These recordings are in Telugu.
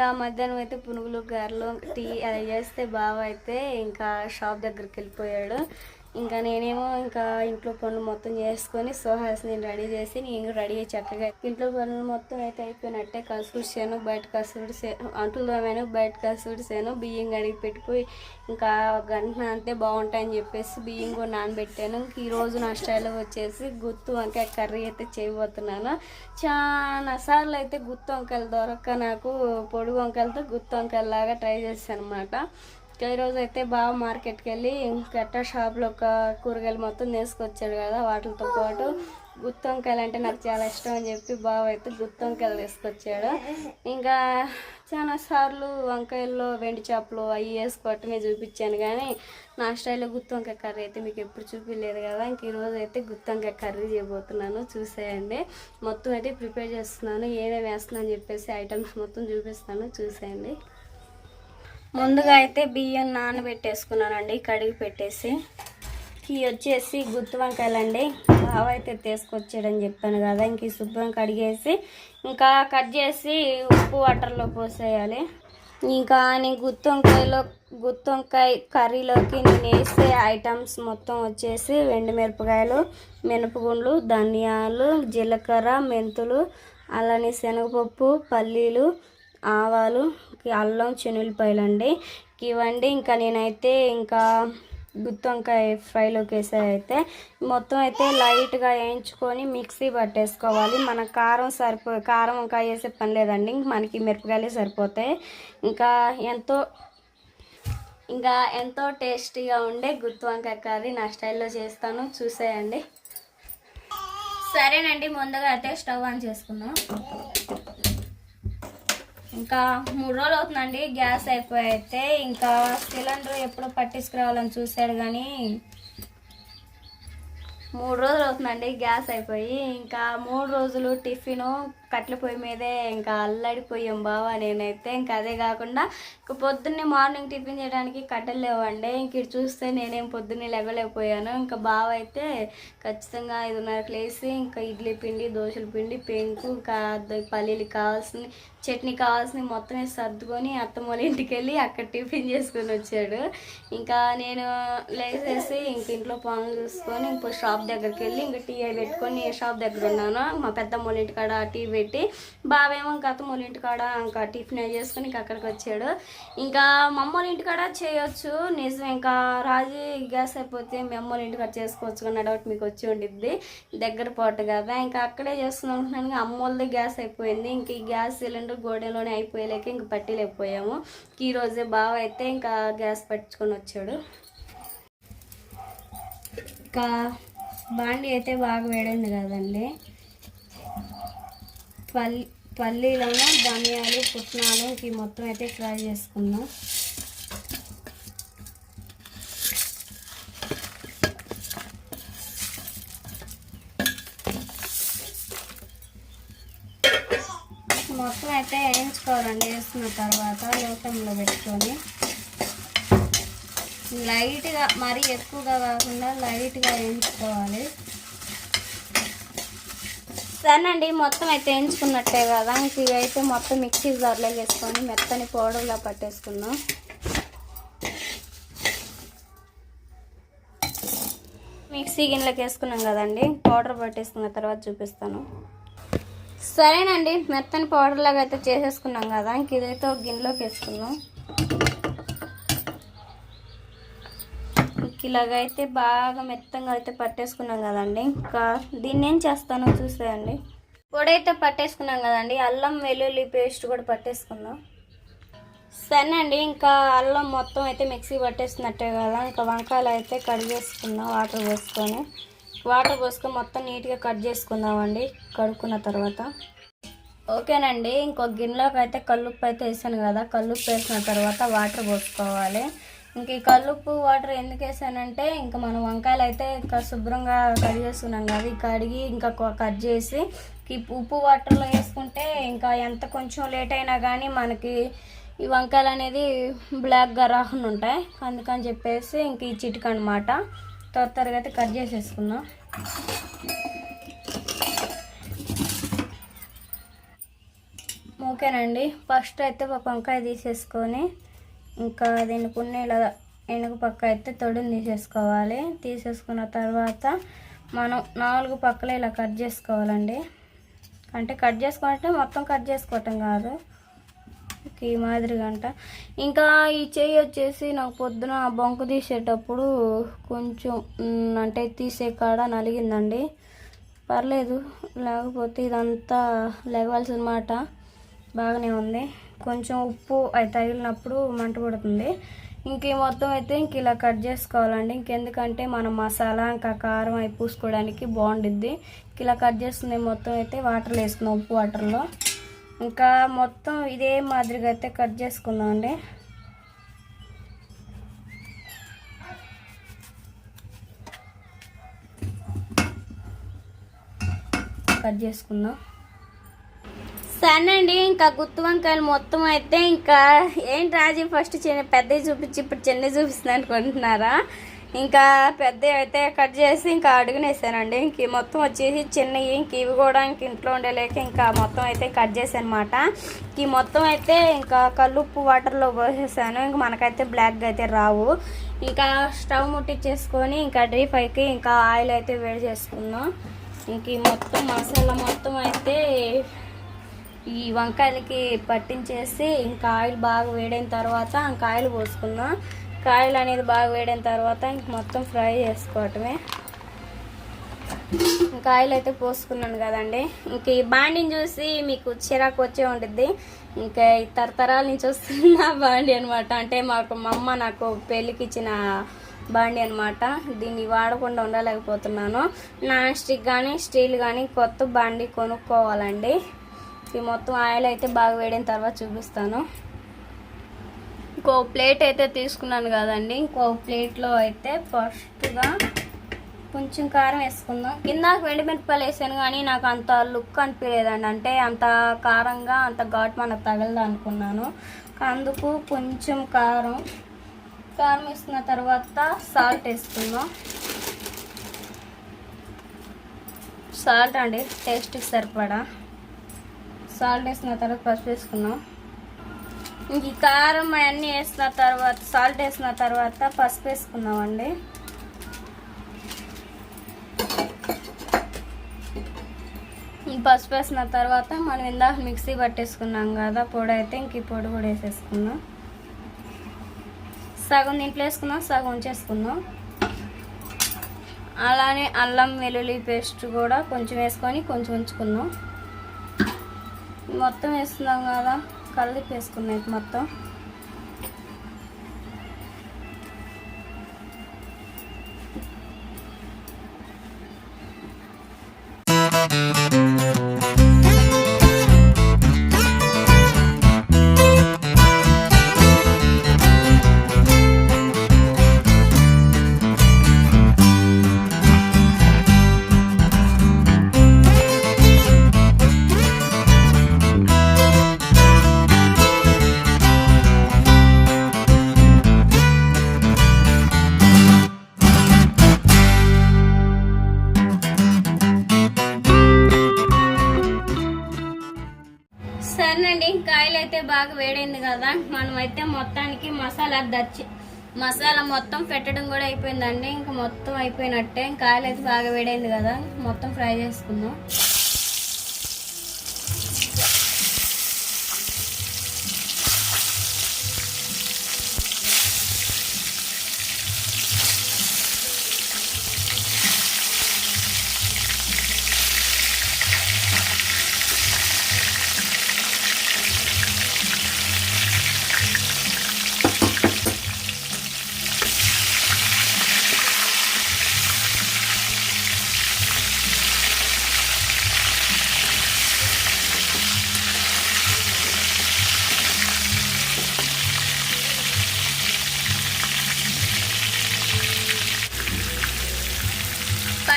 ఇంకా మధ్యాహ్నం అయితే పునుగులు గారెలు టీ అది చేస్తే బావ అయితే ఇంకా షాప్ దగ్గరికి వెళ్ళిపోయాడు. ఇంకా నేనేమో ఇంకా ఇంట్లో పనులు మొత్తం చేసుకొని సోహాస్ నేను రెడీ చేసి నేను రెడీ అయ్యి చక్కగా ఇంట్లో పనులు మొత్తం అయితే అయిపోయినట్టే కసుడుసాను బయట కసుడుసాను అంటులు తోమాను బయట కసుడుసాను బియ్యం కడిగి పెట్టుకుని ఇంకా గంట అంతే బాగుంటాయని చెప్పేసి బియ్యం కూడా నానబెట్టాను. ఇంక ఈ రోజు నా స్టైల్ వచ్చేసి గుత్తు వంకాయ కర్రీ అయితే చేయబోతున్నాను. చాలా సార్లు అయితే గుత్తి వంకాయలు దొరక్క నాకు పొడుగు వంకాయలతో గుత్తి వంకాయలాగా ట్రై చేశాను అనమాట ఈ రోజు అయితే బాగా మార్కెట్కి వెళ్ళి గట్ట షాప్లో ఒక కూరగాయలు మొత్తం తీసుకొచ్చాడు కదా వాటితో పాటు గుత్తి వంకాయలు అంటే నాకు చాలా ఇష్టం అని చెప్పి బావ అయితే గుత్తి వంకాయలు తీసుకొచ్చాడు. ఇంకా చాలా సార్లు వంకాయల్లో వెండి చేపలు అవి వేసుకోవటమే చూపించాను కానీ నా స్టైల్లో గుత్తి వంకాయ కర్రీ అయితే మీకు ఎప్పుడు చూపించలేదు కదా ఇంక ఈరోజు అయితే గుత్తి వంకాయ కర్రీ చేయబోతున్నాను చూసేయండి. మొత్తం అయితే ప్రిపేర్ చేస్తున్నాను ఏమేమి వేస్తున్నాను చెప్పేసి ఐటమ్స్ మొత్తం చూపిస్తాను చూసేయండి. ముందుగా అయితే బియ్యం నానబెట్టేసుకున్నానండి కడిగి పెట్టేసి. ఇవి వచ్చేసి గుత్తి వంకాయలండి. బావ అయితే తీసుకొచ్చాడని చెప్పాను కదా ఇంక ఈ శుభ్రం కడిగేసి ఇంకా కట్ చేసి ఉప్పు వాటర్లో పోసేయాలి. ఇంకా నేను గుత్తి వంకాయలో గుత్తి వంకాయ కర్రీలోకి నేను వేసే ఐటమ్స్ మొత్తం వచ్చేసి వెండి మిరపకాయలు మినపగుండ్లు ధనియాలు జీలకర్ర మెంతులు అలానే శనగపప్పు పల్లీలు ఆవాలు అల్లం చెనుల్లిపాయలు అండి ఇవ్వండి. ఇంకా నేనైతే ఇంకా గుత్తి వంకాయ ఫ్రైలోకి వేసే అయితే మొత్తం అయితే లైట్గా వేయించుకొని మిక్సీ పట్టేసుకోవాలి. మన కారం సరిపో కారం వంకాయ వేసే పని లేదండి. మనకి మిరపకాయలు సరిపోతాయి. ఇంకా ఎంతో ఇంకా ఎంతో టేస్టీగా ఉండే గుత్తి వంకాయ కర్రీ నా స్టైల్లో చేస్తాను. చూసేయండి. సరేనండి. ముందుగా అయితే స్టవ్ ఆన్ చేసుకుందాం. ఇంకా మూడు రోజులు అవుతుందండి. గ్యాస్ అయిపోయి అయితే ఇంకా సిలిండర్ ఎప్పుడు పట్టించుకురావాలని చూశాడు కానీ మూడు రోజులు అవుతుందండి. గ్యాస్ అయిపోయి ఇంకా మూడు రోజులు టిఫిను కట్ల పొయ్యి మీదే ఇంకా అల్లడిపోయాం బావా నేనైతే. ఇంకా అదే కాకుండా ఇంక పొద్దున్నే మార్నింగ్ టిఫిన్ చేయడానికి కట్టెలు లేవండి. ఇంక ఇటు చూస్తే నేనేం పొద్దున్నే లెగలేకపోయాను ఇంకా బావ అయితే ఖచ్చితంగా ఐదున్నరకు లేసి ఇంకా ఇడ్లీ పిండి దోశల పిండి పెంకు ఇంకా పల్లీలు కావాల్సిన చట్నీ కావాల్సిన మొత్తం సర్దుకొని అత్తమ్మల ఇంటికి వెళ్ళి అక్కడ టిఫిన్ చేసుకొని వచ్చాడు. ఇంకా నేను లేసేసి ఇంక ఇంట్లో పనులు చూసుకొని ఇంకో షాప్ దగ్గరికి వెళ్ళి ఇంకా టీ పెట్టుకొని షాప్ దగ్గర ఉన్నాను మా పెద్దమ్మల ఇంటికాడ టీ పెట్టి బావేమో ఇంకా అత్తమ్మ ఇంటికాడ ఇంకా టిఫిన్ చేసుకుని చేసుకొని ఇంకా అక్కడికి వచ్చాడు. ఇంకా మా ఇంటికాడ చేయొచ్చు. నిజం ఇంకా రాజీ గ్యాస్ అయిపోతే మమ్మల్ని ఇంటికాడ చేసుకోవచ్చు కానీ డౌట్ మీకు వచ్చి ఉండిద్ది. దగ్గర పోటు కదా ఇంకా అక్కడే చేస్తున్నాం అనుకున్నాను ఇంకా అమ్మోళ్ళది గ్యాస్ అయిపోయింది. ఇంక ఈ గ్యాస్ సిలిండర్ గోడెలోనే అయిపోయలేక ఇంక పట్టిలేకపోయాము. ఈ రోజే బావ అయితే ఇంకా గ్యాస్ పట్టించుకొని వచ్చాడు. ఇంకా బాండి అయితే బాగా వేడింది కదండి. పల్లి పల్లీలను ధనియాలు పుట్నాలు ఇవి మొత్తం అయితే ఫ్రై చేసుకుందాం. మొత్తం అయితే వేయించుకోవాలండి వేసుకున్న తర్వాత లోకంలో పెట్టుకొని. లైట్గా మరీ ఎక్కువగా కాకుండా లైట్గా వేయించుకోవాలి. సరేనండి మొత్తం అయితే వేయించుకున్నట్టే కదా. ఇంక ఇవైతే మొత్తం మిక్సీ జార్లో వేసుకొని మెత్తని పౌడర్లో పట్టేసుకున్నాం మిక్సీ గిన్నెలోకి వేసుకున్నాం కదండి. పౌడర్ పట్టేసుకున్న తర్వాత చూపిస్తాను. సరేనండి మెత్తని పౌడర్ లాగా అయితే చేసేసుకున్నాం కదా. ఇంక ఇదైతే ఒక గిన్నెలోకి వేసుకున్నాం ఇలాగైతే బాగా మెత్తంగా అయితే పట్టేసుకున్నాం కదండి. ఇంకా దీన్ని ఏం చేస్తానో చూసేయండి. పొడైతే పట్టేసుకున్నాం కదండి. అల్లం వెల్లుల్లి పేస్ట్ కూడా పట్టేసుకుందాం. సరే అండి ఇంకా అల్లం మొత్తం అయితే మిక్సీ పట్టేసినట్టే కదా. ఇంకా వంకాయలు అయితే చేసుకుందాం వాటర్ పోసుకొని. వాటర్ పోసుకొని మొత్తం నీట్గా కట్ చేసుకుందామండి కడుక్కున్న తర్వాత. ఓకేనండి ఇంకో గిన్నెలోకి అయితే కల్లుప్పు అయితే వేసాను కదా. కల్లుప్పు వేసిన తర్వాత వాటర్ పోసుకోవాలి. ఇంక ఈ కల్లుప్పు వాటర్ ఎందుకు వేసానంటే ఇంకా మనం వంకాయలు అయితే ఇంకా శుభ్రంగా కడిగేసుకున్నాం కదా కడిగి ఇంకా కట్ చేసి ఉప్పు వాటర్లో వేసుకుంటే ఇంకా ఎంత కొంచెం లేట్ అయినా కానీ మనకి ఈ వంకాయలు అనేది బ్లాక్గా రాకుండా ఉంటాయి. అందుకని చెప్పేసి ఇంక ఈ చిటిక అనమాట త్వర త్వరగా అయితే కట్ చేసేసుకుందాం. ఓకేనండి. ఫస్ట్ అయితే ఒక వంకాయ తీసేసుకొని ఇంకా దీనికి ఉన్న ఇలా వెనుక పక్క అయితే తొడిని తీసేసుకోవాలి. తీసేసుకున్న తర్వాత మనం నాలుగు పక్కలు ఇలా కట్ చేసుకోవాలండి. అంటే కట్ చేసుకోవాలంటే మొత్తం కట్ చేసుకోవటం కాదు. ఈ మాదిరిగా అంట. ఇంకా ఈ చెయ్యి వచ్చేసి నాకు పొద్దున బొంకు తీసేటప్పుడు కొంచెం అంటే తీసే కాడ నలిగిందండి. పర్లేదు లేకపోతే ఇదంతా లెగవలసిన మాట. బాగానే ఉంది. కొంచెం ఉప్పు అది తగిలినప్పుడు మంట పడుతుంది. ఇంక మొత్తం అయితే ఇంక ఇలా కట్ చేసుకోవాలండి. ఇంకెందుకంటే మనం మసాలా ఇంకా కారం అవి పూసుకోవడానికి బాగుండిద్ది. ఇలా కట్ చేస్తుంది మొత్తం అయితే వాటర్లో వేసుకుందాం ఉప్పు వాటర్లో ఇంకా మొత్తం ఇదే మాదిరిగా అయితే కట్ చేసుకుందాం అండి కట్ చేసుకుందాం. సరేనండి ఇంకా గుత్తి వంకాయలు మొత్తం అయితే ఇంకా ఏం రాజీ ఫస్ట్ చిన్న పెద్దవి చూపించి ఇప్పుడు చిన్నవి చూపిస్తుంది అనుకుంటున్నారా? ఇంకా పెద్దవి అయితే కట్ చేసి ఇంకా అడుగునేసానండి. ఇంక మొత్తం వచ్చేసి చిన్నవి ఇంక ఇవి కూడా ఇంక ఇంట్లో ఉండలేక ఇంకా మొత్తం అయితే కట్ చేశానమాట. అనమాట ఈ మొత్తం అయితే ఇంకా కల్లుప్పు వాటర్లో పోసేసాను. ఇంక మనకైతే బ్లాక్గా అయితే రావు. ఇంకా స్టవ్ ముట్టించేసుకొని ఇంకా డీప్ అయికి ఇంకా ఆయిల్ అయితే వేడి చేసుకుందాం. ఇంక ఈ మొత్తం మసాలా మొత్తం అయితే ఈ వంకాయలకి పట్టించేసి ఇంకా ఆయిల్ బాగా వేడైన తర్వాత ఇంకా ఆయిల్ పోసుకుందాం కాయలు అనేది బాగా వేడైన తర్వాత ఇంక మొత్తం ఫ్రై చేసుకోవటమే. ఇంకా ఆయిల్ అయితే పోసుకున్నాను కదండి. ఇంక ఈ బాండిని చూసి మీకు చిరాకు వచ్చే ఉంటుంది ఇంకా ఈ తరతరాల నుంచి వస్తున్న బాండి అనమాట అంటే మాకు మా అమ్మ నాకు పెళ్ళికి ఇచ్చిన బాండి అనమాట దీన్ని వాడకుండా ఉండలేకపోతున్నాను. నాన్ స్టిక్ కానీ స్టీల్ కానీ కొత్త బాండి కొనుక్కోవాలండి. ఈ మొత్తం ఆయిల్ అయితే బాగా వేడిన తర్వాత చూపిస్తాను. ఇంకో ప్లేట్ అయితే తీసుకున్నాను కదండి. ఇంకో ప్లేట్లో అయితే ఫస్ట్గా కొంచెం కారం వేసుకుందాం. కింద వెండి మిరపకాయలు వేసాను కానీ నాకు అంత లుక్ అనిపించలేదండి. అంటే అంత కారంగా అంత ఘాట్ మనకు తగలదు అనుకున్నాను. అందుకు కొంచెం కారం. కారం వేసుకున్న తర్వాత సాల్ట్ వేసుకుందాం. సాల్ట్ అండి టేస్ట్కి సరిపడా. సాల్ట్ వేసిన తర్వాత పసుపు వేసుకున్నాం. ఇంక ఈ కారం అవన్నీ వేసిన తర్వాత సాల్ట్ వేసిన తర్వాత పసుపు వేసుకున్నామండి. పసుపు వేసిన తర్వాత మనం ఇందాక మిక్సీ పట్టేసుకున్నాం కదా పొడి అయితే ఇంక ఈ పొడి కూడా వేసేసుకున్నాం. సగం దీంట్లో వేసుకున్నాం సగం ఉంచేసుకున్నాం. అలానే అల్లం వెల్లుల్లి పేస్ట్ కూడా కొంచెం వేసుకొని కొంచెం ఉంచుకున్నాం. మొత్తం వేస్తున్నాం కదా కలిపి వేసుకున్నాయి మొత్తం. బాగా వేడైంది కదా మనం అయితే మొత్తానికి మసాలా దచ్చి మసాలా మొత్తం పెట్టడం కూడా అయిపోయిందండి. ఇంకా మొత్తం అయిపోయినట్టే కాయలు అయితే బాగా వేడైంది కదా మొత్తం ఫ్రై చేసుకుందాం.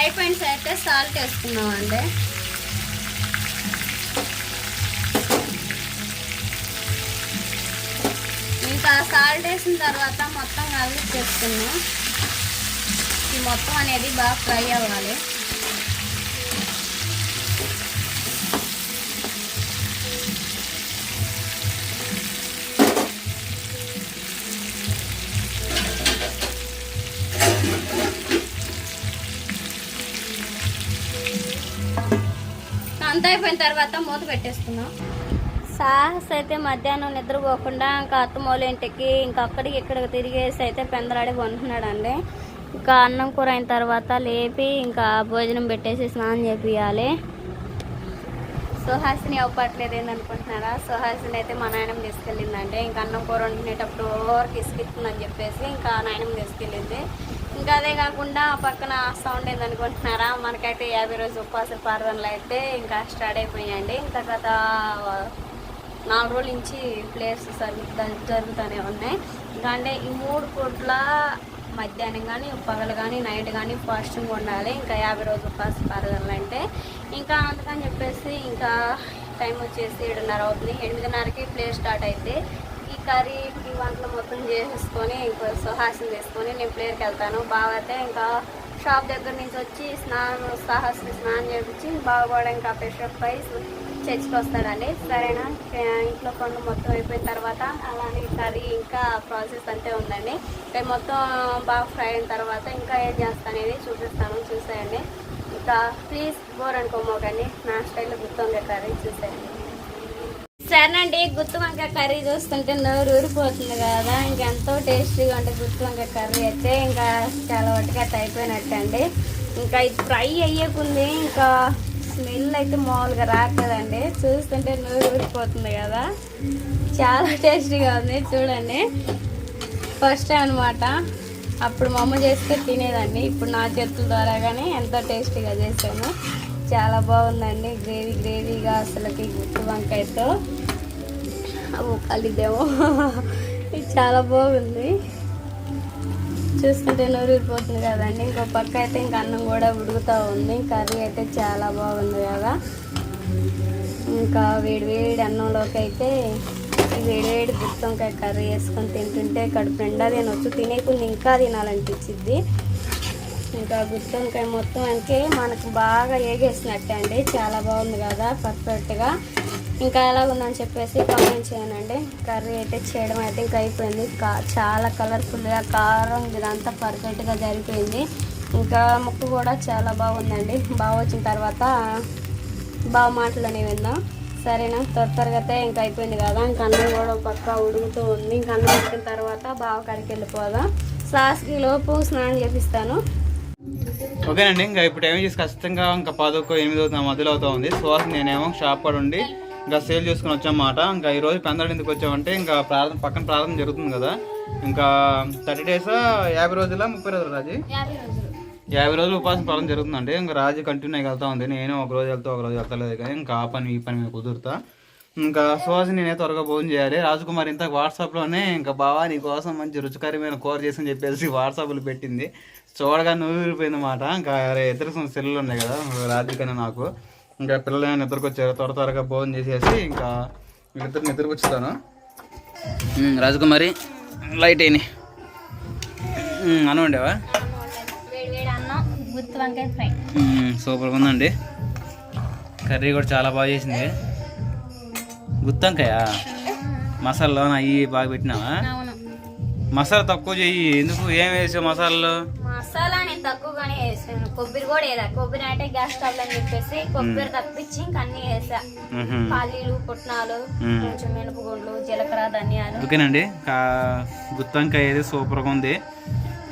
ఫైవ్ పాయింట్స్ అయితే సాల్ట్ వేసుకున్నామండి ఇంకా సాల్ట్ వేసిన తర్వాత మొత్తం కలిపి చేసుకున్నాం ఈ మొత్తం అనేది బాగా ఫ్రై అవ్వాలి. అయిపోయిన తర్వాత మూత పెట్టేసుకున్నాం సాహస్ అయితే మధ్యాహ్నం నిద్రపోకుండా ఇంకా అత్తమూల ఇంటికి ఇంకా అక్కడికి ఇక్కడికి తిరిగేసి అయితే పెందలాడి కొంటున్నాడండి ఇంకా అన్నం కూర అయిన తర్వాత లేపి ఇంకా భోజనం పెట్టేసి స్నానం చేపియాలి సుహాసిని అవ్వట్లేదు ఏందనుకుంటున్నారా సుహాసిని అయితే మా నాయనమ్మ తీసుకెళ్ళిందంటే ఇంకా అన్నం కూర వండుకునేటప్పుడు ఓవర్కి ఇసుకిస్తుందని చెప్పేసి ఇంకా నాయనమ్మ తీసుకెళ్ళింది. ఇంకా అదే కాకుండా ఆ పక్కన సౌండ్ ఏందనుకుంటున్నారా మనకైతే యాభై రోజు ఉపవాస ప్రార్థనలు అయితే ఇంకా స్టార్ట్ అయిపోయాయండి ఇంకా గత నాలుగు రోజుల నుంచి ప్లేస్ జరుగుతూనే ఉన్నాయి. ఇంకా అంటే ఈ మూడు పూట్ల మధ్యాహ్నం కానీ పగలు కానీ నైట్ కానీ ఫాస్టింగ్ ఉండాలి. ఇంకా యాభై రోజులు ఉపవాస పరగాలంటే ఇంకా అందుకని చెప్పేసి ఇంకా టైం వచ్చేసి ఏడున్నర అవుతుంది. ఎనిమిదిన్నరకి ప్లే స్టార్ట్ అయితే ఈ కర్రీ ఈ వంటలు మొత్తం చేసేసుకొని ఇంకో సుహాసం చేసుకొని నేను ప్లేయర్కి వెళ్తాను. బాగా అయితే ఇంకా షాప్ దగ్గర నుంచి వచ్చి స్నానం సాహస్కి స్నానం చేయించి బాగా ఆ ఇంకా ఫ్రెష్ అయి చర్చికి వస్తాడండి సరేనా? ఇంట్లో పనులు మొత్తం అయిపోయిన తర్వాత అలానే కర్రీ ఇంకా ప్రాసెస్ అంతే ఉందండి. రేపు మొత్తం బాగా ఫ్రై అయిన తర్వాత ఇంకా ఏం చేస్తానేది చూపిస్తాను చూసేయండి. ఇంకా ప్లీజ్ బోర్ అనుకోమోకండి. నా స్టైల్లో గుర్తుండే కర్రీ చూసేయండి. సరేనండి గుత్తి వంకాయ కర్రీ చూస్తుంటే నోరు ఊరిపోతుంది కదా. ఇంకెంతో టేస్టీగా ఉంటే గుత్తి వంకాయ కర్రీ అయితే ఇంకా చాలా వట్టుగా అయిపోయినట్టు అండి ఇంకా ఇది ఫ్రై అయ్యకుంది ఇంకా స్మెల్ అయితే మామూలుగా రాకదండి చూస్తుంటే నోరు ఊరిపోతుంది కదా. చాలా టేస్టీగా ఉంది చూడండి. ఫస్ట్ టైం అనమాట అప్పుడు మా అమ్మ చేస్తే తినేదండి. ఇప్పుడు నా చేతుల ద్వారా కానీ ఎంతో టేస్టీగా చేశాను. చాలా బాగుందండి గ్రేవీ గ్రేవీగా అసలుకి గుత్తి వంకాయతో. అవు కలిద్దేమో ఇది చాలా బాగుంది. చూస్తుంటే నూరిపోతుంది కదండి. ఇంకో పక్క అయితే ఇంకా అన్నం కూడా ఉడుకుతూ ఉంది. కర్రీ అయితే చాలా బాగుంది కదా. ఇంకా వేడివేడి అన్నంలోకి అయితే వేడివేడి గుత్తొంకాయ కర్రీ వేసుకొని తింటుంటే కడుపు నిండా తినొచ్చు. తినేకుండా ఇంకా తినాలనిపించింది ఇంకా గుత్తొంకాయ మొత్తం అంటే మనకు బాగా ఏగేసినట్టే అండి. చాలా బాగుంది కదా పర్ఫెక్ట్గా. ఇంకా ఎలా ఉందని చెప్పేసి కామెంట్ చేయనండి కర్రీ అయితే చేయడం అయితే ఇంకా అయిపోయింది. కా చాలా కలర్ఫుల్గా కారం ఇదంతా పర్ఫెక్ట్గా జరిపోయింది. ఇంకా ముక్కు కూడా చాలా బాగుందండి. బాగా వచ్చిన తర్వాత బాగా మాటలని విందాం. సరేనా? త్వర త్వరగా అయితే ఇంకా అయిపోయింది కదా. ఇంకా అన్నం కూడా పక్క ఉడుగుతూ ఉంది. ఇంకా అన్నం ఉడికిన తర్వాత బాగా కడికి వెళ్ళిపోదాం. సాస్కి లోపు స్నానం చేపిస్తాను. ఓకేనండి ఇంకా ఇప్పుడు టైం చేసి ఖచ్చితంగా ఇంకా పదొక్క ఎనిమిది అవుతుంది మధ్యలో అవుతా ఉంది. సో నేనేమో షాప్ పడి ఉండి ఇంకా సేల్ చేసుకుని వచ్చామాట ఇంకా ఈ రోజు పెందడు ఎందుకు వచ్చామంటే ఇంకా ప్రార్థన పక్కన ప్రార్థన జరుగుతుంది కదా. ఇంకా థర్టీ డేస్ యాభై రోజుల ముప్పై రోజులు రాజీ? యాభై రోజులు. యాభై రోజులు ఉపాసం ప్రార్థన జరుగుతుందండి. ఇంకా రాజు కంటిన్యూ వెళ్తా ఉంది. నేను ఒక రోజు వెళ్తా ఒక రోజు వెళ్తలేదు కానీ ఇంకా ఆ పని ఈ పని మీద కుదురుతా. ఇంకా సువాసి నేనే త్వరగా భోజనం చేయాలి. రాజకుమార్ ఇంత వాట్సాప్లోనే ఇంకా బావా నీ కోసం మంచి రుచికరమైన కూర చేసి అని చెప్పేసి వాట్సాప్లో పెట్టింది. చూడగా నూరిపోయింది అన్నమాట ఇంకా ఇద్దరు సెల్లులు ఉన్నాయి కదా రాత్రికైనా నాకు. ఇంకా పిల్లలు ఏమైనా నిద్రకు వచ్చారు త్వర త్వరగా భోజనం చేసేసి ఇంకా వీళ్ళిద్దరు నిద్రకు వచ్చుతాను రాజకుమారి లైట్ అయినాయి అన్నం ఉండేవా సూపర్గా ఉందండి. కర్రీ కూడా చాలా బాగా చేసింది. గుత్తంకాయ? మసాలాలో అవి బాగా పెట్టినావా? మసాలా తక్కువ చెయ్యి. ఎందుకు? ఏం వేసావు మసాలాలో? మసాలా కొబ్బరి కూడా వేదా కొబ్బరి అంటే గ్యాస్ స్టవ్ అని చెప్పేసి కొబ్బరి తప్పించి ఇంకా అన్ని వేసా. పల్లీలు పుట్నాలు. కొంచెం మినపగుండ్లు జీలకర్ర ధనియాలు. ఓకేనండి. గుత్తంకాయ అయితే సూపర్గా ఉంది.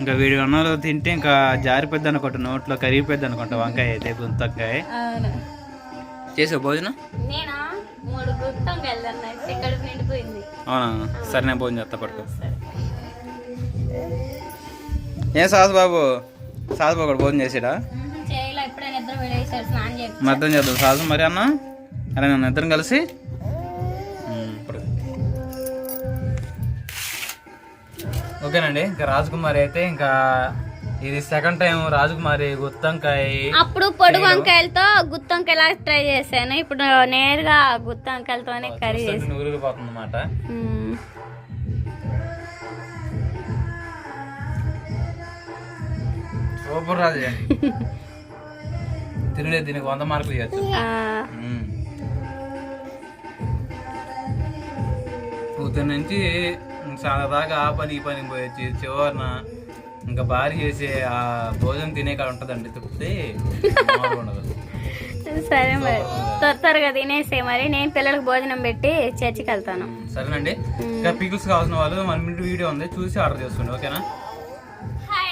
ఇంకా వీడి అన్నంలో తింటే ఇంకా జారిపోద్ది అనుకుంటా నోట్లో కరిగిపోద్ది అనుకుంటా వంకాయ అయితే గుత్తంకాయ. అవును. చేసావు భోజనం? అవునా? సరే నేను భోజనం చేస్తా పడుకో. ఏం సాస్ బాబు? బాబు కూడా భోజనం చేసాడా? చేసి మద్దం చేద్దాం. సాసు మరి అన్న? అరే నన్ను ఇద్దరం కలిసి. ఓకేనండి ఇంకా రాజకుమారి అయితే ఇంకా ఇది సెకండ్ టైం రాజకుమారి గుత్తంకాయ అప్పుడు పొడుగు వంకాయలతో గుత్తి వంకాయలా ట్రై చేశాను? ఇప్పుడు నేరుగా గుత్తి వంకాయలతోనే కర్రీ చేసాను నూరిపోతుంది అన్నమాట సూపర్ రాజు తినలేదు దీనికి వంద మార్కులు ఇవ్వచ్చు. పొద్దున్న నుంచి దాకా ఆ పని ఈ పని పోయొచ్చి చివరిన ఇంకా భార్య చేసే ఆ భోజనం తినే కాడ ఉంటుందండి తృప్తి. ఉండదు. సరే మరి. త్వర త్వరగా తినేసే మరి. నేను పిల్లలకు భోజనం పెట్టి చర్చికి వెళ్తాను. సరేనండి. ఇంకా పికిల్స్ కావాల్సిన వాళ్ళు వన్ మినిట్ వీడియో ఉంది చూసి ఆర్డర్ చేసుకోండి ఓకేనా?